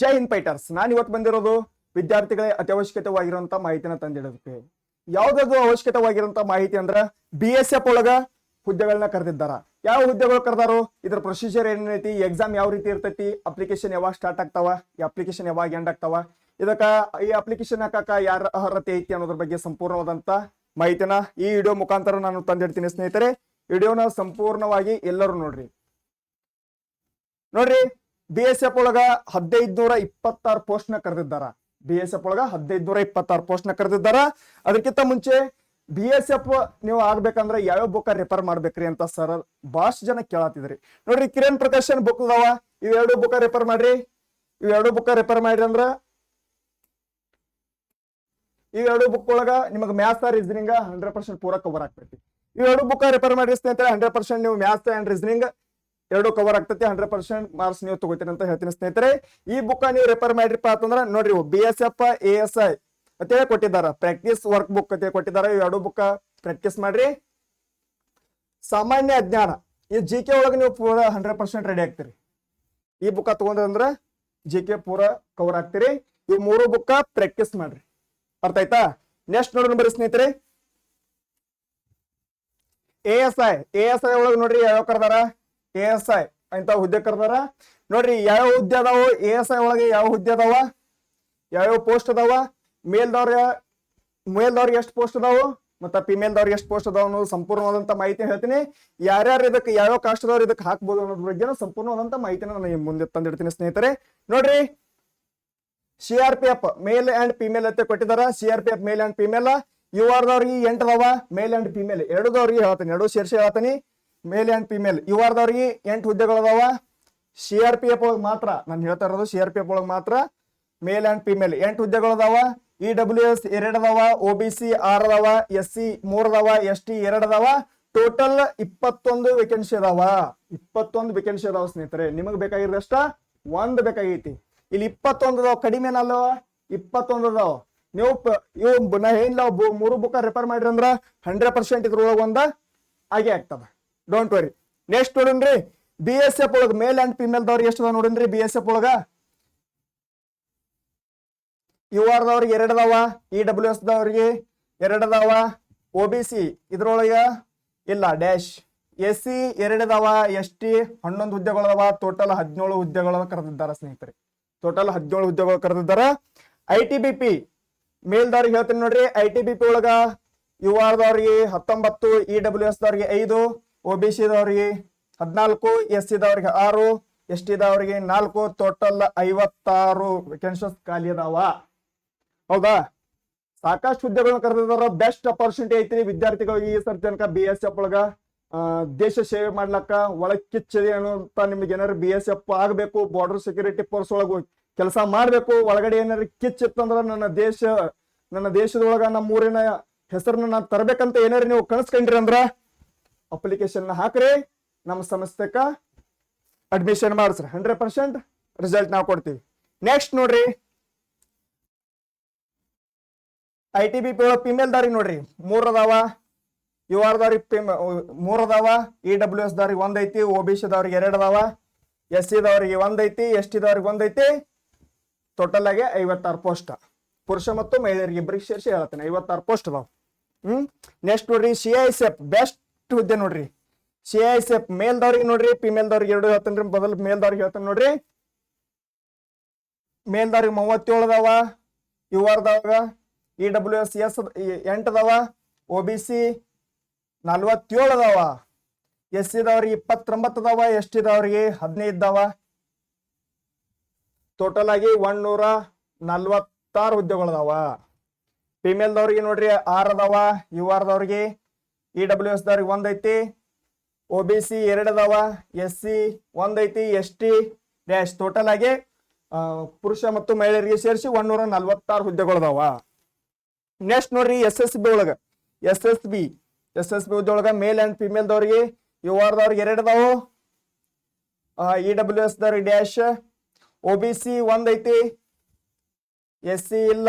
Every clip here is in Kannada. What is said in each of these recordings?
ಜೈ ಇನ್ ಫೈಟರ್ಸ್ ನಾನು ಇವತ್ತು ಬಂದಿರೋದು ವಿದ್ಯಾರ್ಥಿಗಳೇ ಅತ್ಯವಶ್ಯಕತೆವಾಗಿರುವಂತ ಮಾಹಿತಿನ ತಂದಿಡೋದಕ್ಕೆ. ಯಾವ್ದಾದ್ರು ಅವಶ್ಯಕತೆವಾಗಿರುವಂತ ಮಾಹಿತಿ ಅಂದ್ರ ಬಿ ಎಸ್ ಎಫ್ ಒಳಗ ಹುದ್ದೆಗಳನ್ನ ಕರೆದಿದ್ದಾರ. ಯಾವ ಹುದ್ದೆಗಳು ಕರೆದಾರು ಇದ್ರ ಪ್ರೊಸೀಜರ್ ಏನೈತಿ ಎಕ್ಸಾಮ್ ಯಾವ ರೀತಿ ಇರ್ತೈತಿ ಅಪ್ಲಿಕೇಶನ್ ಯಾವಾಗ ಸ್ಟಾರ್ಟ್ ಆಗ್ತಾವ, ಈ ಅಪ್ಲಿಕೇಶನ್ ಯಾವಾಗ ಎಂಡ್ ಆಗ್ತಾವ, ಇದಕ್ಕ ಈ ಅಪ್ಲಿಕೇಶನ್ ಹಾಕಕ ಯಾರ ಅರ್ಹತೆ ಐತಿ ಅನ್ನೋದ್ರ ಬಗ್ಗೆ ಸಂಪೂರ್ಣವಾದಂತ ಮಾಹಿತಿನ ಈ ವಿಡಿಯೋ ಮುಖಾಂತರ ನಾನು ತಂದಿಡ್ತೀನಿ ಸ್ನೇಹಿತರೆ. ವಿಡಿಯೋನ ಸಂಪೂರ್ಣವಾಗಿ ಎಲ್ಲರೂ ನೋಡ್ರಿ. ನೋಡ್ರಿ. ಬಿ ಎಸ್ ಎಫ್ ಒಳಗ ಹದಿನೈದು ನೂರ ಇಪ್ಪತ್ತಾರು ಪೋಸ್ಟ್ನ ಕರೆದಿದ್ದಾರ. ಬಿ ಎಸ್ ಎಫ್ ಒಳಗ ಹದಿನೈದು ನೂರ ಇಪ್ಪತ್ತಾರು ಪೋಸ್ಟ್ನ ಕರೆದಿದ್ದಾರ. ಅದಕ್ಕಿಂತ ಮುಂಚೆ ಬಿ ಎಸ್ ಎಫ್ ನೀವು ಆಗ್ಬೇಕಂದ್ರೆ ಯಾವ ಬುಕ್ ರೆಫರ್ ಮಾಡ್ಬೇಕ್ರಿ ಅಂತ ಸರ್ ಬಹಳಷ್ಟು ಜನ ಕೇಳತ್ತಿದ್ರಿ ನೋಡ್ರಿ, ಕಿರಣ್ ಪ್ರದರ್ಶನ್ ಬುಕ್ ಅದಾವ ಇವೆರಡು ಬುಕ್ ರೆಫರ್ ಮಾಡ್ರಿ. ಇವೆರಡು ಬುಕ್ ರೆಫರ್ ಮಾಡ್ರಿ ಅಂದ್ರ ಇವೆರಡು ಬುಕ್ ಒಳಗ ನಿಮಗೆ ಮ್ಯಾಥ್ಸ್ ರೀಸನಿಂಗ್ ಹಂಡ್ರೆಡ್ ಪರ್ಸೆಂಟ್ ಪೂರಾ ಕವರ್ ಆಗ್ತೈತಿ. ಇವೆರಡು ಬುಕ್ ರೆಫರ್ ಮಾಡಿ ಸ್ನೇಹಿತರೆ ಹಂಡ್ರೆಡ್ ಪರ್ಸೆಂಟ್ ನೀವು ಮ್ಯಾಥ್ಸ್ ಅಂಡ್ ರೀಸನಿಂಗ್ ಎರಡು ಕವರ್ ಆಗ್ತೈತಿ ಹಂಡ್ರೆಡ್ ಪರ್ಸೆಂಟ್ ಮಾರ್ಕ್ಸ್ ನೀವು ತಗೋತೀರಿ ಅಂತ ಹೇಳ್ತೀನಿ ಸ್ನೇಹಿತರೆ. ಈ ಬುಕ್ ನೀವು ರೆಫರ್ ಮಾಡಿರಪ್ಪ ಅಂತಂದ್ರೆ, ನೋಡ್ರಿ B S F A S I ಅಂತೇಳಿ ಕೊಟ್ಟಿದ್ದಾರ. ಪ್ರಾಕ್ಟೀಸ್ ವರ್ಕ್ ಬುಕ್ ಅಂತ ಕೊಟ್ಟಿದ್ದಾರೆ. ಎರಡು ಬುಕ್ ಪ್ರಾಕ್ಟೀಸ್ ಮಾಡ್ರಿ. ಸಾಮಾನ್ಯ ಜ್ಞಾನ ಈ ಜಿ ಕೆ ಒಳಗೆ ನೀವು ಪೂರ ಹಂಡ್ರೆಡ್ ಪರ್ಸೆಂಟ್ ರೆಡಿ ಆಗ್ತೀರಿ. ಈ ಬುಕ್ ತಗೊಂಡ್ರಂದ್ರೆ ಜಿ ಕೆ ಪೂರ ಕವರ್ ಆಗ್ತೀರಿ. ಈ ಮೂರು ಬುಕ್ ಪ್ರಾಕ್ಟೀಸ್ ಮಾಡ್ರಿ. ಅರ್ಥ ಆಯ್ತಾ? ನೆಕ್ಸ್ಟ್ ನೋಡೋಣ ಬರೀ ಸ್ನೇಹಿತರೆ. A S I A S I ಒಳಗೆ ನೋಡ್ರಿ ಯಾವ ಕರ್ದಾರ? ಎ ಎಸ್ ಐ ಅಂತ ಹುದ್ದೆ ಕರ್ತಾರ ನೋಡ್ರಿ ಯಾವ ಹುದ್ದೆ ಅದಾವ? ಎ ಎಸ್ ಐ ಒಳಗೆ ಯಾವ ಹುದ್ದೆ ಅದಾವ? ಯಾವ್ಯಾವ ಪೋಸ್ಟ್ ಅದಾವ? ಮೇಲ್ದವ್ರ ಮೇಲ್ದವ್ರಿಗೆ ಎಷ್ಟು ಪೋಸ್ಟ್ ಅದಾವು? ಮತ್ತ ಫಿಮೇಲ್ದವ್ರಿಗೆ ಎಷ್ಟು ಪೋಸ್ಟ್ ಅದಾವ ಅನ್ನೋದು ಸಂಪೂರ್ಣವಾದಂತ ಮಾಹಿತಿ ಹೇಳ್ತೀನಿ. ಯಾರ್ಯಾರು ಇದಕ್ಕೆ ಯಾವ ಕಾಸ್ಟ್ ಕಾಸ್ಟ್ದವ್ರು ಇದಕ್ಕೆ ಹಾಕ್ಬೋದು ಅನ್ನೋದ್ರ ಬಗ್ಗೆ ಸಂಪೂರ್ಣವಾದಂತ ಮಾಹಿತಿನ ನಾನು ಮುಂದೆ ತಂದಿಡ್ತೀನಿ ಸ್ನೇಹಿತರೆ. ನೋಡ್ರಿ, C R P F male and female ಅಂತ ಕೊಟ್ಟಿದಾರ. C R P F male and female. U ಆರ್ದವ್ರಿಗೆ ಎಂಟು ಅದಾವ. Male and female. ಎರಡದವ್ರಿಗೆ ಹೇಳ್ತೀನಿ. ಎರಡು ಸೇರಿಸಿ ಹೇಳ್ತೀನಿ. ಮೇಲ್ ಅಂಡ್ ಫಿಮೇಲ್ ಯು ಆರ್ದವ್ರಿಗೆ ಎಂಟು ಹುದ್ದೆಗಳದಾವ ಸಿ ಆರ್ ಪಿ ಎಫ್ ಒಳಗೆ ಮಾತ್ರ, ನಾನು ಹೇಳ್ತಾ ಇರೋದು ಸಿ ಆರ್ ಪಿ ಎಫ್ ಒಳಗೆ ಮಾತ್ರ ಮೇಲ್ ಅಂಡ್ ಫಿಮೇಲ್ ಎಂಟು ಹುದ್ದೆಗಳದಾವ ಇ ಡಬ್ಲ್ಯೂ ಎಸ್ ಎರಡು ಅದಾವ ಒ ಬಿ ಸಿ ಆರ್ ಅದಾವ ಎಸ್ ಸಿ ಮೂರ್ ಅದಾವ ಎಸ್ ಟಿ ಎರಡು ಅದಾವ. ಟೋಟಲ್ ಇಪ್ಪತ್ತೊಂದು ವೇಕೆನ್ಸಿ ಅದಾವ. ಇಪ್ಪತ್ತೊಂದು ವೇಕೆನ್ಸಿ ಅದಾವ ಸ್ನೇಹಿತರೆ. ನಿಮಗೆ ಬೇಕಾಗಿರೋದಷ್ಟ ಒಂದ್ ಬೇಕಾಗೈತಿ. ಇಲ್ಲಿ ಇಪ್ಪತ್ತೊಂದು ಅದಾವ. ಕಡಿಮೆ ಅಲ್ಲವ? ಇಪ್ಪತ್ತೊಂದು ಅದಾವ. ನೀವು ಇವು ನಾ ಏನಿಲ್ಲ ಮೂರು ಬುಕ್ ರೆಫರ್ ಮಾಡ್ರಿ ಅಂದ್ರ ಹಂಡ್ರೆಡ್ ಪರ್ಸೆಂಟ್ ಇದ್ರೊಳಗೆ ಒಂದ ಆಗೇ ಆಗ್ತದ. ಡೋಂಟ್ ವರಿ ನೆಕ್ಸ್ಟ್ ನೋಡನ್ರಿ. ಬಿ ಎಸ್ ಎಫ್ ಒಳಗ ಮೇಲ್ ಅಂಡ್ ಫಿಮೇಲ್ ದವ್ರಿಗೆ ಎಷ್ಟು ಅದಾವ ನೋಡನ್ರಿ ಬಿ ಎಸ್ ಎಫ್ ಒಳಗ? ಯು ಆರ್ ದವ್ರಿಗೆ ಎರಡು ಅದಾವ ಇ ಡಬ್ಲ್ಯೂ ಎಸ್ ದವ್ರಿಗೆ ಎರಡು ಅದಾವ ಬಿ ಸಿ ಇದ್ರೊಳಗ ಇಲ್ಲ ಡ್ಯಾಶ್ ಎಸ್ ಸಿ ಎರಡು ಅದಾವ ಎಸ್ ಟಿ ಹನ್ನೊಂದು ಹುದ್ದೆಗಳದಾವ ಟೋಟಲ್ ಹದಿನೇಳು ಹುದ್ದೆಗಳ ಕರೆದಿದ್ದಾರೆ ಸ್ನೇಹಿತರೆ. ಟೋಟಲ್ ಹದಿನೇಳು ಹುದ್ದೆಗಳು ಕರೆದಿದ್ದಾರೆ. ಐ ಟಿ ಬಿ ಪಿ ಮೇಲ್ದವ್ರಿಗೆ ಹೇಳ್ತೀನಿ ನೋಡ್ರಿ. ಐ ಟಿ ಬಿ ಪಿ ಒಳಗ ಯು ಆರ್ ದವ್ರಿಗೆ ಹತ್ತೊಂಬತ್ತು ಇ ಡಬ್ಲ್ಯೂ ಎಸ್ ದವ್ರಿಗೆ ಐದು ಒ ಬಿ ಸಿ ದವ್ರಿಗೆ ಹದಿನಾಲ್ಕು ಎಸ್ ಸಿ ದವ್ರಿಗೆ ಆರು ಎಸ್ ಟಿ ಇದಾವ್ರಿಗೆ ನಾಲ್ಕು ಟೋಟಲ್ ಐವತ್ತಾರು ವೇಕೆನ್ಸಸ್ ಖಾಲಿ ಅದಾವ. ಹೌದಾ? ಸಾಕಷ್ಟು ಹುದ್ದೆಗಳನ್ನ ಕರೆದಿದಾರ ಬೆಸ್ಟ್ ಅಪರ್ಚುನಿಟಿ ಐತ್ರಿ ವಿದ್ಯಾರ್ಥಿಗಳಿಗೆ ಈ ಸರ್ ತನಕ ಬಿ ಎಸ್ ಎಫ್ ಒಳಗ. ದೇಶ ಸೇವೆ ಮಾಡ್ಲಕ್ಕ ಒಳಗ್ ಕಿಚ್ಚದೆ ಅನ್ನೋಂತ ನಿಮ್ಗೆ ಏನಾರು ಬಿ ಎಸ್ ಎಫ್ ಆಗ್ಬೇಕು ಬಾರ್ಡರ್ ಸೆಕ್ಯೂರಿಟಿ ಫೋರ್ಸ್ ಒಳಗ ಕೆಲಸ ಮಾಡ್ಬೇಕು, ಒಳಗಡೆ ಏನಾರು ಕಿಚ್ಚಿತ್ತಂದ್ರ ನನ್ನ ದೇಶ, ನನ್ನ ದೇಶದೊಳಗ ನಮ್ಮ ಊರಿನ ಹೆಸರನ್ನ ನಾನು ತರಬೇಕಂತ ಏನಾರು ನೀವು ಕನಸ್ಕೊಂಡ್ರಿ ಅಂದ್ರ ಅಪ್ಲಿಕೇಶನ್ ಹಾಕ್ರಿ. ನಮ್ಮ ಸಂಸ್ಥೆಕ ಅಡ್ಮಿಷನ್ ಮಾಡಿಸ್ರಿ ಹಂಡ್ರೆಡ್ ಪರ್ಸೆಂಟ್ ರಿಸಲ್ಟ್ ನಾವು ಕೊಡ್ತೀವಿ. ನೆಕ್ಸ್ಟ್ ನೋಡ್ರಿ. I T B P female ದಾರಿ ನೋಡ್ರಿ. ಮೂರ್ ಅದಾವ. ಯು ಆರ್ ದಾರಿ ಮೂರ್ ಅದಾವ. ಇ ಡಬ್ಲ್ಯೂ ಎಸ್ ದಾರಿ ಒಂದ್ ಐತಿ. ಒ ಬಿ ಸಿ ದವ್ರಿಗೆ ಎರಡ್ ಅದಾವ. ಎಸ್ ಸಿ ದವ್ರಿಗೆ ಒಂದ್ ಐತಿ. ಎಸ್ ಟಿ ದವ್ರಿಗೆ ಒಂದ್ ಐತಿ. ಟೋಟಲ್ ಆಗಿ ಐವತ್ತಾರು ಪೋಸ್ಟ್ ಪುರುಷ ಮತ್ತು ಮಹಿಳೆಯರಿಗೆ ಇಬ್ಬರಿಗೆ ಸೇರಿಸಿ ಹೇಳ್ತೇನೆ. ಐವತ್ತಾರು ಪೋಸ್ಟ್ ಅದಾವ. ಹ್ಮ್? ನೆಕ್ಸ್ಟ್ ನೋಡ್ರಿ. C I C F best ಹುದ್ದೆ ನೋಡ್ರಿ. ಸಿ ಐ ಸಿ ಎಫ್ ಮೇಲ್ದವ್ರಿಗೆ ನೋಡ್ರಿ ಫಿಮೇಲ್ದವ್ರಿಗೆ ಎರಡು ಹೇಳ್ತೇನೆ ಬದಲು ಮೇಲ್ದವ್ರಿಗೆ ಹೇಳ್ತೇನೆ ನೋಡ್ರಿ. ಮೇಲ್ದವ್ರಿಗೆ ಮೂವತ್ತೇಳು ಅದಾವ ಯು ಆರ್ದವಾಗ ಇ ಡಬ್ಲ್ಯೂ ಎಸ್ ಎಸ್ ಎಂಟು ಅದಾವ ಒ ಬಿ ಸಿ ನಲ್ವತ್ತೇಳು ಅದಾವ ಎಸ್ ಸಿದವ್ರಿಗೆ ಇಪ್ಪತ್ತೊಂಬತ್ತು ಅದಾವ ಎಸ್ ಟಿದವ್ರಿಗೆ ಹದಿನೈದು ಟೋಟಲ್ ಆಗಿ ಒಂದೂರ ನಲ್ವತ್ತಾರು ಹುದ್ದೆಗಳದಾವ. ಫಿಮೇಲ್ದವ್ರಿಗೆ ನೋಡ್ರಿ ಆರ್ ಅದಾವ ಯು ಆರ್ದವ್ರಿಗೆ ಇ ಡಬ್ಲ್ಯೂ ಎಸ್ ದವ್ರಿಗೆ ಒಂದೈತಿ. ಒ ಬಿ ಸಿ ಎರಡು ಅದಾವ. ಎಸ್ ಸಿ ಒಂದೈತಿ. ಎಸ್ ಟಿ ಡ್ಯಾಶ್ ಟೋಟಲ್ ಆಗಿ ಪುರುಷ ಮತ್ತು ಮಹಿಳೆಯರಿಗೆ ಸೇರಿಸಿ ಒಂದೂರ ನಲ್ವತ್ತಾರು ಹುದ್ದೆಗಳು ಅದಾವ. ನೆಕ್ಸ್ಟ್ ನೋಡ್ರಿ ಎಸ್ ಎಸ್ ಬಿ ಒಳಗ. S S B S S B ಒಳಗ ಮೇಲ್ ಅಂಡ್ ಫಿಮೇಲ್ ದವರಿಗೆ ಯು ಆರ್ ದವ್ರಿಗೆ ಎರಡು ಅದಾವು. ಇ ಡಬ್ಲ್ಯೂ ಎಸ್ ದವ್ರಿಗೆ ಡ್ಯಾಶ್ ಒ ಬಿ ಸಿ ಒಂದೈತಿ. ಎಸ್ ಸಿ ಇಲ್ಲ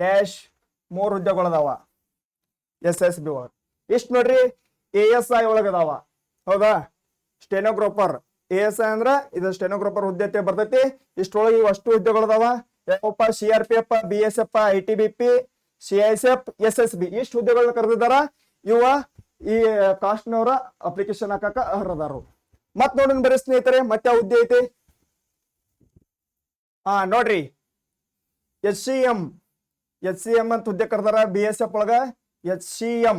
ಡ್ಯಾಶ್ ಮೂರು ಹುದ್ದೆಗಳದಾವ ಎಸ್ ಎಸ್ ಬಿ ಒಳಗ. ಇಷ್ಟು ನೋಡ್ರಿ? ಎ ಎಸ್ ಐ ಒಳಗ ಅದಾವ. ಹೌದಾ? ಸ್ಟೆನೋಗ್ರಾಫರ್ ಎ ಎಸ್ ಐ ಅಂದ್ರ ಇದು ಸ್ಟೆನೋಗ್ರಾಫರ್ ಹುದ್ದೆ ಬರ್ತೈತಿ. ಇಷ್ಟೊಳಗೆ ಅಷ್ಟು ಹುದ್ದೆಗಳದಾವ ಯಾವಪ್ಪ C R P F B S F I T B P C S F S S B ಇಷ್ಟು ಹುದ್ದೆಗಳನ್ನ ಕರೆದಿದ್ದಾರ. ಇವ ಈ ಕಾಸ್ಟ್ನವರ ಅಪ್ಲಿಕೇಶನ್ ಹಾಕಕ ಅರ್ಹದಾರು. ಮತ್ ನೋಡೋಣ ಬರೀ ಸ್ನೇಹಿತರೆ, ಮತ್ತೆ ಹುದ್ದೆ ಐತಿ? ಹಾ, ನೋಡ್ರಿ. H C M H C M ಅಂತ ಹುದ್ದೆ ಕರೆದಾರ ಬಿ ಎಸ್ ಎಫ್ ಒಳಗ. ಎಚ್ ಸಿ ಎಂ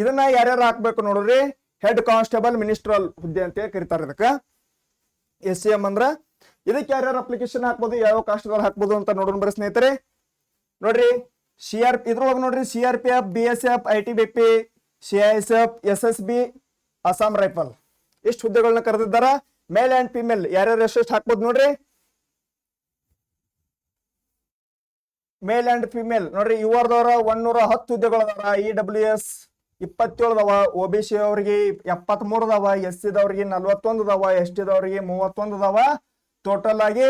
ಇದನ್ನ ಯಾರ್ಯಾರು ಹಾಕ್ಬೇಕು ನೋಡ್ರಿ? ಹೆಡ್ ಕಾನ್ಸ್ಟೇಬಲ್ ಮಿನಿಸ್ಟ್ರಲ್ ಹುದ್ದೆ ಅಂತ ಕರೀತಾರೆ ಇದಕ್ಕ. ಎಸ್ ಸಿ ಎಂ ಅಂದ್ರ ಇದಕ್ಕೆ ಯಾರ್ಯಾರು ಅಪ್ಲಿಕೇಶನ್ ಹಾಕ್ಬೋದು, ಯಾವ ಕಾಸ್ಟ್ಗಳು ಹಾಕ್ಬೋದು ಅಂತ ನೋಡೋಣ ಬರ್ರಿ ಸ್ನೇಹಿತರೆ. ನೋಡ್ರಿ ಸಿ ಆರ್ ಇದ್ರೊಳಗೆ ನೋಡ್ರಿ C R P F B S F I T B P C I S F S S B Assam rifle ಇಷ್ಟು ಹುದ್ದೆಗಳನ್ನ ಕರೆದಿದ್ದಾರ. ಮೇಲ್ ಅಂಡ್ ಫಿಮೇಲ್ ಯಾರ್ಯಾರು ಎಷ್ಟೆಷ್ಟು ಹಾಕ್ಬೋದು ನೋಡ್ರಿ? ಮೇಲ್ ಅಂಡ್ ಫಿಮೇಲ್ ನೋಡ್ರಿ ಇವರ್ದವರ ಒನ್ನೂರ ಹತ್ತು ಹುದ್ದೆಗಳದಾರ ಇ ಡಬ್ಲ್ಯೂ ಎಸ್ ಇಪ್ಪತ್ತೇಳು ಅದಾವ ಒ ಬಿ ಸಿ ಅವ್ರಿಗೆ ಎಪ್ಪತ್ತ್ ಮೂರದವ ಎಸ್ ಸಿದವ್ರಿಗೆ ನಲ್ವತ್ತೊಂದದವ ಎಸ್ ಟಿ ದವ್ರಿಗೆ ಮೂವತ್ತೊಂದು ಅದಾವ. ಟೋಟಲ್ ಆಗಿ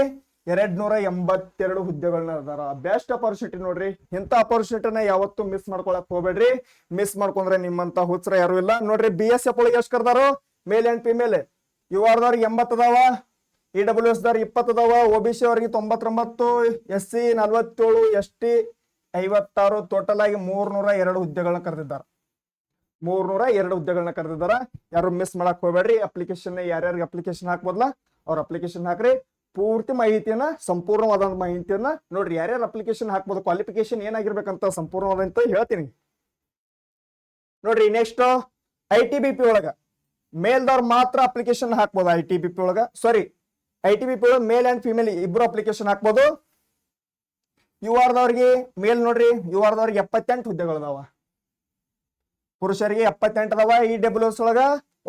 ಎರಡ್ ನೂರ ಎಂಬತ್ತೆರಡು ಹುದ್ದೆಗಳನ್ನ ಅದಾರ. ಬೆಸ್ಟ್ ಅಪರ್ಚುನಿಟಿ ನೋಡ್ರಿ. ಇಂಥ ಅಪರ್ಚುನಿಟಿನ ಯಾವತ್ತೂ ಮಿಸ್ ಮಾಡ್ಕೊಳಕ್ ಹೋಗ್ಬೇಡ್ರಿ. ಮಿಸ್ ಮಾಡ್ಕೊಂಡ್ರೆ ನಿಮ್ಮಂತ ಹುಚ್ಚರ ಯಾರು ಇಲ್ಲ. ನೋಡ್ರಿ ಬಿ ಎಸ್ ಎಫ್ ಒಳಗೆ ಎಷ್ಟು ಕರ್ದಾರು? ಮೇಲ್ ಅಂಡ್ ಫಿಮೇಲ್ ಯು ಆರ್ದವ್ರಿಗೆ ಎಂಬತ್ತದವ ಇ ಡಬ್ಲ್ಯೂ ಎಸ್ ದವ್ರಿಗೆ ಇಪ್ಪತ್ತದವ ಒ ಬಿ ಸಿ ಅವ್ರಿಗೆ ತೊಂಬತ್ತೊಂಬತ್ತು ಎಸ್ ಸಿ ನಲ್ವತ್ತೇಳು ಎಸ್ ಟಿ ಐವತ್ತಾರು. ಟೋಟಲ್ ಆಗಿ ಮೂರ್ನೂರ ಎರಡು ಹುದ್ದೆಗಳನ್ನ ಕರೆದಿದ್ದಾರೆ. ಮೂರ್ನೂರ ಎರಡು ಹುದ್ದೆಗಳನ್ನ ಕರೆದಿದ್ದಾರ. ಯಾರು ಮಿಸ್ ಮಾಡಕ್ ಹೋಗ್ಬೇಡ್ರಿ. ಅಪ್ಲಿಕೇಶನ್ ಯಾರ್ಯಾರಿಗೆ ಅಪ್ಲಿಕೇಶನ್ ಹಾಕ್ಬೋದಲ್ಲ ಅವ್ರ ಅಪ್ಲಿಕೇಶನ್ ಹಾಕ್ರಿ. ಪೂರ್ತಿ ಮಾಹಿತಿಯನ್ನ ಸಂಪೂರ್ಣವಾದ ಮಾಹಿತಿಯನ್ನ ನೋಡ್ರಿ. ಯಾರ್ಯಾರು ಅಪ್ಲಿಕೇಶನ್ ಹಾಕ್ಬೋದು? ಕ್ವಾಲಿಫಿಕೇಶನ್ ಏನಾಗಿರ್ಬೇಕಂತ ಸಂಪೂರ್ಣವಾದಂತ ಹೇಳ್ತೀನಿ. ನೋಡ್ರಿ next I T B P ಒಳಗ. ಮೇಲ್ದವ್ರು ಮಾತ್ರ ಅಪ್ಲಿಕೇಶನ್ ಹಾಕ್ಬೋದು ಐ ಟಿ ಬಿ ಪಿ ಒಳಗ. Sorry I T B P ಒಳಗ ಮೇಲ್ ಅಂಡ್ ಫಿಮೇಲ್ ಇಬ್ರು ಅಪ್ಲಿಕೇಶನ್ ಹಾಕ್ಬೋದು. ಯು ಆರ್ದವ್ರಿಗೆ ಮೇಲ್ ನೋಡ್ರಿ. ಯು ಆರ್ದವ್ರಿಗೆ ಎಪ್ಪತ್ತೆಂಟು ಹುದ್ದೆಗಳದಾವ ಪುರುಷರಿಗೆ ಎಪ್ಪತ್ತೆಂಟದವ ಇ ಡಬ್ಲ್ಯೂ ಎಸ್ ಒಳಗ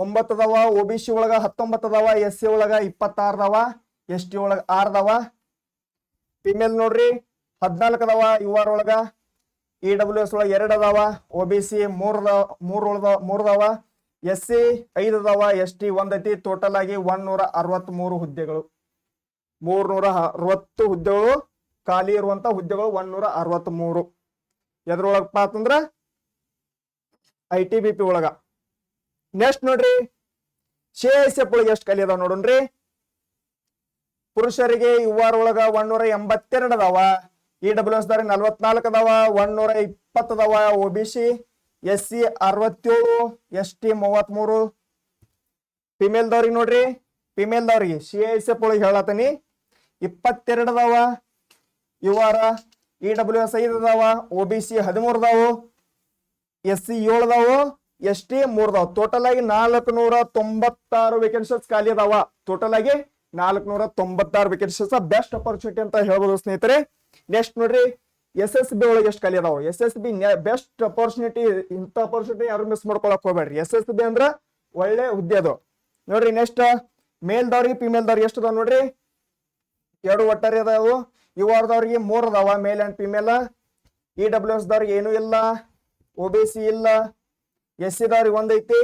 ಒಂಬತ್ತು ಅದಾವ ಒ ಬಿ ಸಿ ಒಳಗ ಹತ್ತೊಂಬತ್ತು ಅದಾವ ಎಸ್ ಸಿ ಒಳಗ ಇಪ್ಪತ್ತಾರು ಅದಾವ ಎಸ್ ಟಿ ಒಳಗ ಆರ್ ಅದಾವ. ಫಿಮೇಲ್ ನೋಡ್ರಿ, ಹದ್ನಾಲ್ಕು ಅದಾವ ಯು ಆರ್ ಒಳಗ. ಇ ಡಬ್ಲ್ಯೂ ಎಸ್ ಒಳಗ ಎರಡು ಅದಾವ ಒ ಬಿ ಸಿ ಮೂರ್ ಅದಾವ, ಮೂರ್ ಉಳ್ದ ಅದಾವ. ಎಸ್ ಸಿ ಐದು ಅದಾವ ಎಸ್ ಟಿ ಒಂದೈತಿ ಟೋಟಲ್ ಆಗಿ ಒನ್ನೂರ ಅರವತ್ತ್ ಮೂರು ಹುದ್ದೆಗಳು. ಮೂರ್ನೂರ ಅರವತ್ತು ಹುದ್ದೆಗಳು, ಖಾಲಿ ಇರುವಂತ ಹುದ್ದೆಗಳು ಒನ್ನೂರ ಅರವತ್ತ್ ಮೂರು ಎದ್ರೊಳಗಪ್ಪ ಅಂತಂದ್ರ ಐ ಟಿ ಬಿ ಪಿ ಒಳಗ. ನೆಕ್ಸ್ಟ್ ನೋಡ್ರಿ, ಸಿ ಎಸ್ ಎಫ್ ಒಳಗೆ ಎಷ್ಟು ಖಾಲಿ ಅದಾವ ನೋಡೋಣ್ರಿ ಪುರುಷರಿಗೆ ಆರ್ ಒಳಗ ಒಂದೂರ ಎಂಬತ್ತೆರಡು ಅದಾವ, ಇ ಡಬ್ಲ್ಯೂ ಎಸ್ ದಾರಿಗೆ ನಲ್ವತ್ನಾಲ್ಕು ಅದಾವ, ಒಂದೂರ ಇಪ್ಪತ್ತು ಅದಾವ O B C, S C ಅರವತ್ತೇಳು, ಎಸ್ ಟಿ ಮೂವತ್ಮೂರು. ಫಿಮೇಲ್ ದವ್ರಿಗೆ ನೋಡ್ರಿ ಫಿಮೇಲ್ ದವ್ರಿಗೆ ಸಿ ಎಸ್ ಎಫ್ ಒಳಗೆ ಹೇಳತ್ತೀನಿ ಇಪ್ಪತ್ತೆರಡು ಅದಾವ ಯುವಾರ ಇ ಡಬ್ಲ್ಯೂ ಎಸ್ ಐದು ಅದಾವ, ಒ ಬಿ ಸಿ ಹದಿಮೂರು ಅದಾವು. ಎಸ್ ಸಿ ಏಳು ಅದಾವು ಎಸ್ ಟಿ ಮೂರ್ದಾವ್. ಟೋಟಲ್ ಆಗಿ ನಾಲ್ಕು ನೂರ ತೊಂಬತ್ತಾರು ವೇಕೆನ್ಸೀಸ್ ಖಾಲಿ ಅದಾವ. ಟೋಟಲ್ ಆಗಿ ನಾಲ್ಕು ನೂರ ತೊಂಬತ್ತಾರು ವೇಕೆನ್ಸೀಸ್ ಬೆಸ್ಟ್ ಅಪರ್ಚುನಿಟಿ ಅಂತ ಹೇಳ್ಬೋದು ಸ್ನೇಹಿತರೆ. ನೆಕ್ಸ್ಟ್ ನೋಡ್ರಿ ಎಸ್ ಎಸ್ ಬಿ ಒಳಗೆ ಎಷ್ಟು ಖಾಲಿ ಅದಾವ? S S B best opportunity ಇಂಥ ಅಪರ್ಚುನಿಟಿ ಯಾರು ಮಿಸ್ ಮಾಡ್ಕೊಳಕ್ ಹೋಗ್ಬೇಡ್ರಿ. ಎಸ್ ಎಸ್ ಬಿ ಅಂದ್ರ ಒಳ್ಳೆ ಹುದ್ದೆ ಅದು. ನೋಡ್ರಿ ನೆಕ್ಸ್ಟ್ ಮೇಲ್ದವ್ರಿಗೆ ಫಿಮೇಲ್ದವ್ರಿಗೆ ಎಷ್ಟು ಅದಾವ ನೋಡ್ರಿ? ಎರಡು ಒಟ್ಟಾರೆ ಅದಾವು. ಇವಾರ್ದವ್ರಿಗೆ ಮೂರ್ ಅದಾವ male and female E W S ದವ್ರಿಗೆ ಏನೂ ಇಲ್ಲ. ಒ ಬಿ ಸಿ ಇಲ್ಲ. ಎಸ್ ಸಿದವ್ರಿಗೆ ಒಂದೈತಿ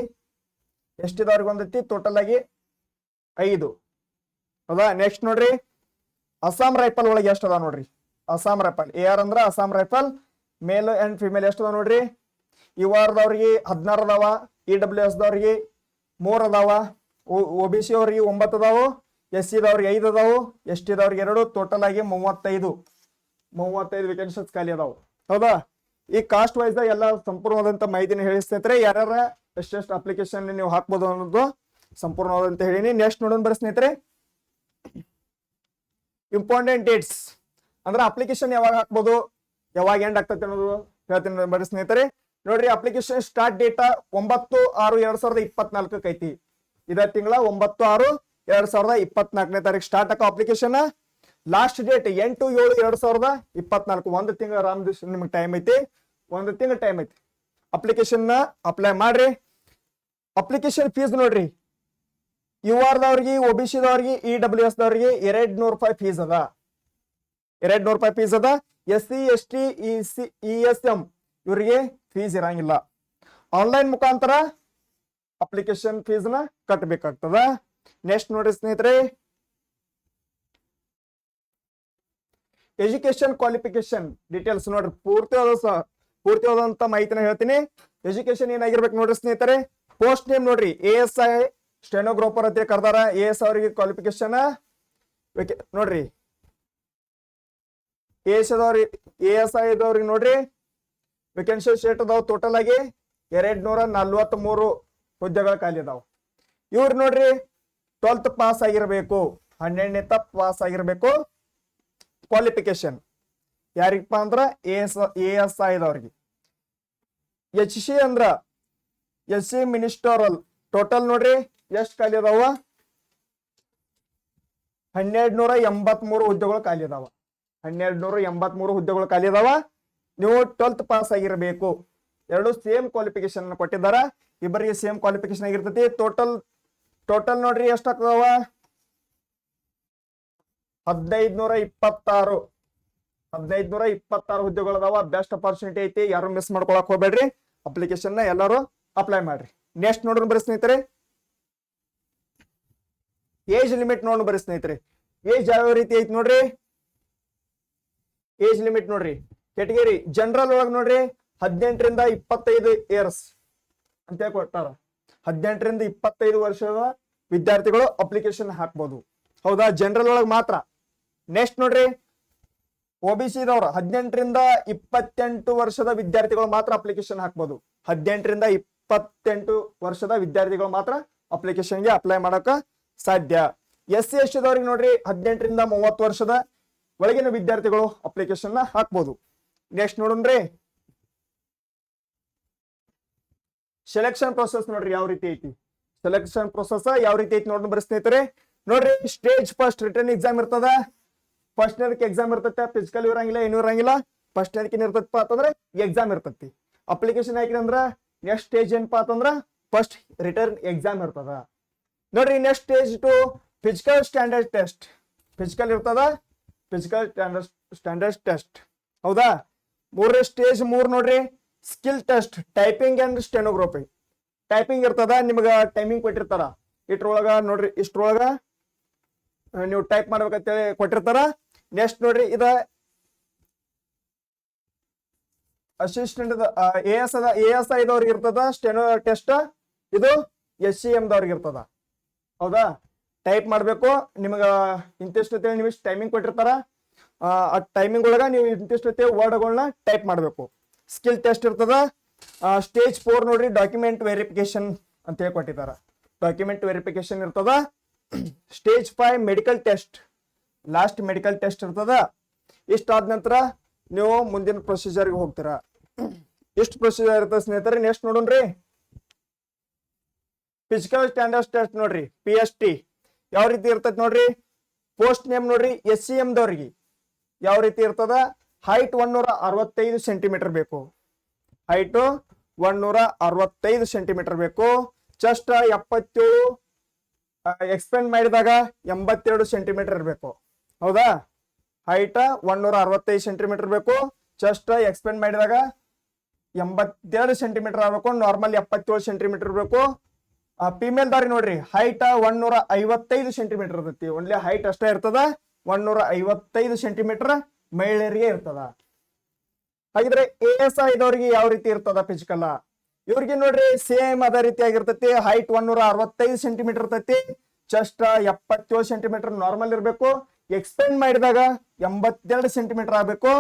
ಎಸ್ ಒಂದೈತಿ ಟೋಟಲ್ ಆಗಿ ಐದು. ಹೌದಾ ನೆಕ್ಸ್ಟ್ ನೋಡ್ರಿ. ಅಸ್ಸಾಂ ರೈಫಲ್ ಒಳಗೆ ಎಷ್ಟು ಅದಾವ ನೋಡ್ರಿ? ಅಸ್ಸಾಂ ರೈಫಲ್ ಎ ಆರ್ ಅಂದ್ರ Assam rifle male and female ಎಷ್ಟು ಅದಾವ ನೋಡ್ರಿ? ಆರ್ದವ್ರಿಗೆ ಹದಿನಾರು ಅದಾವ ಇ ಡಬ್ಲ್ಯೂ ಎಸ್ ದವ್ರಿಗೆ ಮೂರ್ ಅದಾವ, ಒ ಬಿ ಸಿ ಅವ್ರಿಗೆ ಒಂಬತ್ತು ಅದಾವು ಎಸ್ ಸಿ ದವ್ರಿಗೆ ಐದು ಅದಾವು ಎಸ್ ಟಿ ದವ್ರಿಗೆ ಎರಡು ಟೋಟಲ್ ಆಗಿ ಮೂವತ್ತೈದು. ಮೂವತ್ತೈದು ವೇಕೆನ್ಸೀಸ್ ಖಾಲಿ ಅದಾವು. ಹೌದಾ? ಈ ಕಾಸ್ಟ್ ವೈಸ್ ಎಲ್ಲ ಸಂಪೂರ್ಣವಾದಂತ ಮಾಹಿತಿನ ಹೇಳಿ ಸ್ನೇಹಿತರೆ, ಯಾರ್ಯಾರ ಎಷ್ಟೆಷ್ಟು ಅಪ್ಲಿಕೇಶನ್ ನೀವು ಹಾಕ್ಬೋದು ಅನ್ನೋದು ಸಂಪೂರ್ಣವಾದಂತ ಹೇಳಿನಿ. ನೆಕ್ಸ್ಟ್ ನೋಡೋಣ ಬರ್ರಿ ಸ್ನೇಹಿತರೆ. ಇಂಪಾರ್ಟೆಂಟ್ ಡೇಟ್ಸ್ ಅಂದ್ರೆ ಅಪ್ಲಿಕೇಶನ್ ಯಾವಾಗ ಹಾಕ್ಬೋದು, ಯಾವಾಗ ಎಂಡ್ ಆಗ್ತೈತೆ ಅನ್ನೋದು ಹೇಳ್ತೀನಿ ಬರ್ರಿ ಸ್ನೇಹಿತರೆ. ನೋಡ್ರಿ ಅಪ್ಲಿಕೇಶನ್ ಸ್ಟಾರ್ಟ್ ಡೇಟ್ ಒಂಬತ್ತು ಆರು ಎರಡ್ ಸಾವಿರದ ಇಪ್ಪತ್ನಾಲ್ಕಕ್ಕೆ ಐತಿ. ಇದ ತಿಂಗಳ ಒಂಬತ್ತು ಆರು ಎರಡ್ ಸಾವಿರದ ಇಪ್ಪತ್ನಾಲ್ಕನೇ ತಾರೀಕು ಸ್ಟಾರ್ಟ್ ಆಗೋ ಅಪ್ಲಿಕೇಶನ್ ಲಾಸ್ಟ್ ಡೇಟ್ ಎಂಟು ಏಳು ಎರಡ್ ಸಾವಿರದ ಇಪ್ಪತ್ನಾಲ್ಕು. ಒಂದು ತಿಂಗಳ ರಾಮ್ ನಿಮ್ಗೆ ಟೈಮ್ ಐತಿ. ಒಂದು ತಿಂಗಳ ಟೈಮ್ ಐತಿ. ಅಪ್ಲಿಕೇಶನ್ ಅಪ್ಲೈ ಮಾಡ್ರಿ. ಅಪ್ಲಿಕೇಶನ್ ಫೀಸ್ ನೋಡ್ರಿ. ಯು ಆರ್ ದವ್ರಿಗೆ ಒ ಬಿ ಸಿ ದವ್ರಿಗೆ ಇ ಡಬ್ಲ್ಯೂ ಎಸ್ ದವ್ರಿಗೆ ಎರಡ್ ನೂರು ರೂಪಾಯಿ ಫೀಸ್ ಅದ. ಎರಡ್ ನೂರು ರೂಪಾಯಿ ಫೀಸ್ ಅದ. S C S T E C E S M ಇವರಿಗೆ ಫೀಸ್ ಇರಂಗಿಲ್ಲ. ಆನ್ಲೈನ್ ಮುಖಾಂತರ ಅಪ್ಲಿಕೇಶನ್ ಫೀಸ್ನ ಕಟ್ಟಬೇಕಾಗ್ತದ ನೆಕ್ಸ್ಟ್ ನೋಡ್ರಿ ಸ್ನೇಹಿತರೆ ಎಜುಕೇಶನ್ ಕ್ವಾಲಿಫಿಕೇಶನ್ ಡೀಟೇಲ್ಸ್ ನೋಡ್ರಿ ಪೂರ್ತಿಯಾದ ಪೂರ್ತಿ ಪೂರ್ತಿಯಾದಂತ ಮಾಹಿತಿನ ಹೇಳ್ತೀನಿ. ಎಜುಕೇಶನ್ ಏನಾಗಿರ್ಬೇಕು ನೋಡ್ರಿ ಸ್ನೇಹಿತರೆ ಪೋಸ್ಟ್ ನೇಮ್ ನೋಡ್ರಿ ಎ ಎಸ್ ಐ ಸ್ಟೆನೋಗ್ರಾಫರ್ ಅಂತ ಕರ್ದಾರ ಎ ಎಸ್ ಅವರಿಗೆ ಕ್ವಾಲಿಫಿಕೇಶನ್ ನೋಡ್ರಿ. A S A S I ಇದವ್ರಿಗೆ ನೋಡ್ರಿ ವೇಕೆನ್ಸಿ ಸ್ಟೇಟ್ ಅದಾವ ಟೋಟಲ್ ಆಗಿ ಎರಡ್ ನೂರ ನಲ್ವತ್ತ್ ಮೂರು ಹುದ್ದೆಗಳ ಖಾಲಿ ಅದಾವ. ಇವ್ರು ನೋಡ್ರಿ ಟ್ವೆಲ್ತ್ ಪಾಸ್ ಆಗಿರ್ಬೇಕು, ಹನ್ನೆರಡನೇ ತಪ್ಪ ಪಾಸ್ ಆಗಿರ್ಬೇಕು. ಕ್ವಾಲಿಫಿಕೇಶನ್ ಯಾರಿಗಪ್ಪ ಅಂದ್ರ ಎ ಎಸ್ ಎ ಎಸ್ ಐದವ್ರಿಗೆ ಎಚ್ ಸಿ ಅಂದ್ರ ಎಸ್ ಸಿ ಮಿನಿಸ್ಟರಲ್ ಟೋಟಲ್ ನೋಡ್ರಿ, ಎಷ್ಟು ಖಾಲಿ ಅದಾವ? ಹನ್ನೆರಡು ನೂರ ಎಂಬತ್ಮೂರು ಹುದ್ದೆಗಳು ಖಾಲಿ ಅದಾವ. ಹನ್ನೆರಡು ನೂರ ಎಂಬತ್ಮೂರು ಹುದ್ದೆಗಳು ಖಾಲಿ ಅದಾವ. ನೀವು ಟ್ವೆಲ್ತ್ ಪಾಸ್ ಆಗಿರಬೇಕು. ಎರಡು ಸೇಮ್ ಕ್ವಾಲಿಫಿಕೇಶನ್ ಕೊಟ್ಟಿದ್ದಾರ. ಇಬ್ಬರಿಗೆ ಸೇಮ್ ಕ್ವಾಲಿಫಿಕೇಶನ್ ಆಗಿರ್ತೈತಿ. ಟೋಟಲ್ ಟೋಟಲ್ ನೋಡ್ರಿ ಎಷ್ಟಾಗ್ತದವ ಹದಿನೈದು ನೂರ ಇಪ್ಪತ್ತಾರು ಹದಿನೈದು ನೂರ ಇಪ್ಪತ್ತಾರು ಹುದ್ದೆಗಳು ಅದಾವ ಬೆಸ್ಟ್ ಅಪರ್ಚುನಿಟಿ ಐತಿ. ಯಾರು ಮಿಸ್ ಮಾಡ್ಕೊಳಕ್ ಹೋಗ್ಬೇಡ್ರಿ. ಅಪ್ಲಿಕೇಶನ್ ಎಲ್ಲರೂ ಅಪ್ಲೈ ಮಾಡ್ರಿ. ನೆಕ್ಸ್ಟ್ ನೋಡ್ರಿ ಬರೀ ಸ್ನೇಹಿತರೆ. ಏಜ್ ಲಿಮಿಟ್ ನೋಡ್ರಿ ಬರೀ ಸ್ನೇಹಿತರೆ. ಏಜ್ ಯಾವ ರೀತಿ ಐತಿ ನೋಡ್ರಿ? ಏಜ್ ಲಿಮಿಟ್ ನೋಡ್ರಿ. ಕೆಟಗರಿ ಜನರಲ್ ಒಳಗ್ ನೋಡ್ರಿ. ಹದಿನೆಂಟರಿಂದ ಇಪ್ಪತ್ತೈದು ಇಯರ್ಸ್ ಅಂತ ಕೊಟ್ಟಾರ. ಹದಿನೆಂಟರಿಂದ ಇಪ್ಪತ್ತೈದು ವರ್ಷದ ವಿದ್ಯಾರ್ಥಿಗಳು ಅಪ್ಲಿಕೇಶನ್ ಹಾಕ್ಬೋದು. ಹೌದಾ? ಜನರಲ್ ಒಳಗ್ ಮಾತ್ರ. ನೆಕ್ಸ್ಟ್ ನೋಡ್ರಿ. ಒ ಬಿ ಸಿ ದವ್ರು, ಹದಿನೆಂಟರಿಂದ ಇಪ್ಪತ್ತೆಂಟು ವರ್ಷದ ವಿದ್ಯಾರ್ಥಿಗಳು ಮಾತ್ರ ಅಪ್ಲಿಕೇಶನ್ ಹಾಕ್ಬೋದು. ಹದಿನೆಂಟರಿಂದ ಇಪ್ಪತ್ತೆಂಟು ವರ್ಷದ ವಿದ್ಯಾರ್ಥಿಗಳು ಮಾತ್ರ ಅಪ್ಲಿಕೇಶನ್ಗೆ ಅಪ್ಲೈ ಮಾಡೋಕ ಸಾಧ್ಯ. ಎಸ್ ಸಿ ಎಸ್ ದವ್ರಿಗೆ ನೋಡ್ರಿ, ಹದಿನೆಂಟರಿಂದ ಮೂವತ್ತು ವರ್ಷದ ಒಳಗಿನ ವಿದ್ಯಾರ್ಥಿಗಳು ಅಪ್ಲಿಕೇಶನ್ ಹಾಕ್ಬೋದು. ನೆಕ್ಸ್ಟ್ ನೋಡೋಣ್ರಿ. ಸೆಲೆಕ್ಷನ್ ಪ್ರೊಸೆಸ್ ನೋಡ್ರಿ, ಯಾವ ರೀತಿ ಐತಿ? ಸೆಲೆಕ್ಷನ್ ಪ್ರೊಸೆಸ್ ಯಾವ ರೀತಿ ಐತಿ ನೋಡ್ರಿ ಬರೀ ಸ್ನೇಹಿತರೆ. ನೋಡ್ರಿ ಸ್ಟೇಜ್ ಫಸ್ಟ್ ರಿಟರ್ನ್ ಎಕ್ಸಾಮ್ ಇರ್ತದ. ಫಸ್ಟ್ ಅದಕ್ಕೆ ಎಕ್ಸಾಮ್ ಇರ್ತೈತೆ ಫಿಸಿಕಲ್ ಇರಂಗಿಲ್ಲ ಏನು ಇರಂಗಿಲ್ಲ ಫಸ್ಟ್ ಅದಕ್ಕೆ ಏನಿರ್ತೈತಪ್ಪ ಅಂತಂದ್ರೆ ಎಕ್ಸಾಮ್ ಇರ್ತೈತಿ. ಅಪ್ಲಿಕೇಶನ್ ಹಾಕಿದಂದ್ರ ನೆಕ್ಸ್ಟ್ ಸ್ಟೇಜ್ ಏನಪ್ಪಾ ಅಂತಂದ್ರ ಫಸ್ಟ್ ರಿಟರ್ನ್ ಎಕ್ಸಾಮ್ ಇರ್ತದ. ನೋಡ್ರಿ next stage two physical standard test physical ಇರ್ತದ ಫಿಸಿಕಲ್ ಸ್ಟ್ಯಾಂಡರ್ಡ್ ಸ್ಟ್ಯಾಂಡರ್ಡ್ ಟೆಸ್ಟ್ ಹೌದಾ? ಮೂರನೇ ಸ್ಟೇಜ್ ಮೂರ್ ನೋಡ್ರಿ skill test typing and stenography typing ಇರ್ತದ, ನಿಮ್ಗ ಟೈಮಿಂಗ್ ಕೊಟ್ಟಿರ್ತಾರ. ಇಟ್ರೊಳಗ ನೋಡ್ರಿ, ಇಷ್ಟ್ರೊಳಗ ನೀವು ಟೈಪ್ ಮಾಡ್ಬೇಕಂತೇಳಿ ಕೊಟ್ಟಿರ್ತಾರ. ನೆಕ್ಸ್ಟ್ ನೋಡ್ರಿ ಇದ ಅಸಿಸ್ಟೆಂಟ್ ಎ ಎಸ್ ಅದ ಎ ಎಸ್ ಇರ್ತದ ಸ್ಟೆನೋ ಟೆಸ್ಟ್ ಇದು ಎಸ್ ಸಿ ಎಂ ದವ್ರಿಗೆ ಇರ್ತದ. ಹೌದಾ? ಟೈಪ್ ಮಾಡಬೇಕು ನಿಮಗೆ ಇಂತಿಷ್ಟು ಹೊತ್ತೇಳಿ ನಿಮಿಷ ಟೈಮಿಂಗ್ ಕೊಟ್ಟಿರ್ತಾರ. ಆ, ಟೈಮಿಂಗ್ ಒಳಗ ನೀವು ಇಂತಿಷ್ಟು ಹೊತ್ತೇ ವರ್ಡ್ಗಳನ್ನ ಟೈಪ್ ಮಾಡಬೇಕು. ಸ್ಕಿಲ್ ಟೆಸ್ಟ್ ಇರ್ತದ ಸ್ಟೇಜ್ ಫೋರ್ ನೋಡ್ರಿ ಡಾಕ್ಯುಮೆಂಟ್ ವೆರಿಫಿಕೇಶನ್ ಅಂತ ಹೇಳಿ ಕೊಟ್ಟಿದ್ದಾರೆ ಡಾಕ್ಯುಮೆಂಟ್ ವೆರಿಫಿಕೇಶನ್ ಇರ್ತದ. Stage five medical test last medical test ಇರ್ತದ. ಇಷ್ಟಾದ ನಂತರ ನೀವು ಮುಂದಿನ ಪ್ರೊಸೀಜರ್ಗೆ ಹೋಗ್ತೀರಾ. ಇಷ್ಟು ಪ್ರೊಸೀಜರ್ ಇರ್ತದೆ ಸ್ನೇಹಿತರೆ ನೆಕ್ಸ್ಟ್ ನೋಡೋಣ್ರಿ ಫಿಸಿಕಲ್ ಸ್ಟ್ಯಾಂಡರ್ಡ್ ಟೆಸ್ಟ್ ನೋಡ್ರಿ ಪಿ ಎಸ್ ಟಿ ಯಾವ ರೀತಿ ಇರ್ತೈತಿ ನೋಡ್ರಿ? ಪೋಸ್ಟ್ ನೇಮ್ ನೋಡ್ರಿ ಎಸ್ ಸಿ ಎಂ ದವ್ರಿಗೆ. ಯಾವ ರೀತಿ ಇರ್ತದ? ಹೈಟ್ ಒನ್ನೂರ ಅರವತ್ತೈದು ಸೆಂಟಿಮೀಟರ್ ಬೇಕು. ಹೈಟು ಒನ್ನೂರ ಅರವತ್ತೈದು ಸೆಂಟಿಮೀಟರ್ ಬೇಕು. ಚೆಸ್ಟ್ ಎಪ್ಪತ್ತೇಳು ಎಕ್ಸ್ಪೆಂಡ್ ಮಾಡಿದಾಗ ಎಂಬತ್ತೆರಡು ಸೆಂಟಿಮೀಟರ್ ಇರಬೇಕು. ಹೌದಾ? ಹೈಟ್ ಒನ್ನೂರ ಅರವತ್ತೈದು ಸೆಂಟಿಮೀಟರ್ ಬೇಕು. ಚೆಸ್ಟ್ ಎಕ್ಸ್ಪೆಂಡ್ ಮಾಡಿದಾಗ ಎಂಬತ್ತೆರಡು ಸೆಂಟಿಮೀಟರ್ ಆಗಬೇಕು. ನಾರ್ಮಲ್ ಎಪ್ಪತ್ತೇಳು ಸೆಂಟಿಮೀಟರ್ ಇರಬೇಕು ಫಿಮೇಲ್ ದಾರಿ ನೋಡ್ರಿ. ಹೈಟ್ ಒನ್ನೂರ ಐವತ್ತೈದು ಸೆಂಟಿಮೀಟರ್ ಇರ್ತೈತಿ. ಒನ್ಲಿ ಹೈಟ್ ಅಷ್ಟೇ ಇರ್ತದ. ಒನ್ನೂರ ಐವತ್ತೈದು ಸೆಂಟಿಮೀಟರ್ ಮಹಿಳೆಯರಿಗೆ ಇರ್ತದ. ಹಾಗಿದ್ರೆ ಎ ಎಸ್ ಐದವ್ರಿಗೆ ಯಾವ ರೀತಿ ಇರ್ತದ ಫಿಸಿಕಲ್ ಇವ್ರಿಗೆ ನೋಡ್ರಿ ಸೇಮ್ ಅದೇ ರೀತಿಯಾಗಿರ್ತೈತಿ. ಹೈಟ್ ಒನ್ನೂರ ಅರವತ್ತೈದು ಸೆಂಟಿಮೀಟರ್ ಇರ್ತೈತಿ. ಚೆಸ್ಟ್ ಎಪ್ಪತ್ತೇಳು ಸೆಂಟಿಮೀಟರ್ ನಾರ್ಮಲ್ ಇರಬೇಕು. ಎಕ್ಸ್ಪೆಂಡ್ ಮಾಡಿದಾಗ ಎಂಬತ್ತೆರಡು ಸೆಂಟಿಮೀಟರ್ ಆಗಬೇಕು.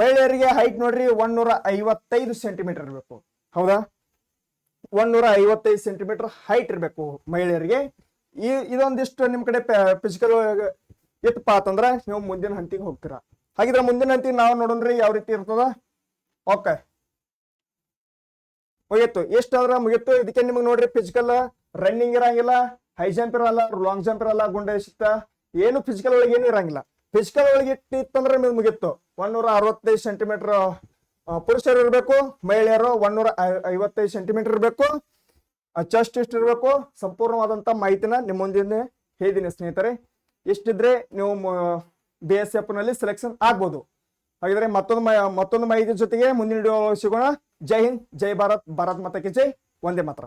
ಮಹಿಳೆಯರಿಗೆ ಹೈಟ್ ನೋಡ್ರಿ ಒನ್ನೂರ ಐವತ್ತೈದು ಸೆಂಟಿಮೀಟರ್ ಇರಬೇಕು. ಹೌದಾ? ಒನ್ನೂರ ಐವತ್ತೈದು ಸೆಂಟಿಮೀಟರ್ ಹೈಟ್ ಇರಬೇಕು ಮಹಿಳೆಯರಿಗೆ. ಈ, ಇದೊಂದಿಷ್ಟು ನಿಮ್ಮ ಕಡೆ ಫಿಸಿಕಲ್ ಇತ್ತಪ್ಪ ಅಂತಂದ್ರೆ ನೀವು ಮುಂದಿನ ಹಂತಿಗೆ ಹೋಗ್ತೀರಾ. ಹಾಗಿದ್ರೆ ಮುಂದಿನ ಹಂತಿಗೆ ನಾವು ನೋಡೋಣ್ರಿ ಯಾವ ರೀತಿ ಇರ್ತದ. ಓಕೆ ಮುಗಿತ್ತು. ಎಷ್ಟಾದ್ರೆ ಮುಗಿತ್ತು. ಇದಕ್ಕೆ ನಿಮಗೆ ನೋಡ್ರಿ ಫಿಸಿಕಲ್ ರನ್ನಿಂಗ್ ಇರಂಗಿಲ್ಲ ಹೈ ಜಂಪ್ ಇರಲ್ಲ ಲಾಂಗ್ ಜಂಪ್ ಇರಲ್ಲ, ಗುಂಡೆ ಎಸೆತ. ಏನು ಫಿಸಿಕಲ್ ಒಳಗೆ ಏನು ಇರಂಗಿಲ್ಲ. ಫಿಸಿಕಲ್ ಒಳಗೆ ಇಟ್ಟಿತ್ತಂದ್ರೆ ನಿಮ್ಗೆ ಮುಗಿತ್ತು ಒನ್ನೂರ ಅರವತ್ತೈದು ಸೆಂಟಿಮೀಟರ್ ಪುರುಷರು ಇರಬೇಕು, ಮಹಿಳೆಯರು ಐ- ಐವತ್ತೈದು ಸೆಂಟಿಮೀಟರ್ ಇರಬೇಕು. ಚೆಸ್ಟ್ ಎಷ್ಟು ಇರಬೇಕು. ಸಂಪೂರ್ಣವಾದಂತ ಮಾಹಿತಿನ ನಿಮ್ಮ ಮುಂದೆ ಹೇಳಿದ್ದೀನಿ ಸ್ನೇಹಿತರೆ, ಎಷ್ಟಿದ್ರೆ ನೀವು ಬಿ ಎಸ್ ಎಫ್ನಲ್ಲಿ ಸೆಲೆಕ್ಷನ್ ಆಗ್ಬೋದು. ಹಾಗಿದ್ರೆ ಮತ್ತೊಂದು ಮತ್ತೊಂದು ಮಾಹಿತಿ ಜೊತೆಗೆ ಮುಂದಿನ ಸಿಗೋಣ. ಜೈ ಹಿಂದ್, ಜೈ ಭಾರತ್ ಭಾರತ್ ಮಾತಕ್ಕೆ ಜೈ. ಒಂದೇ ಮಾತ್ರ.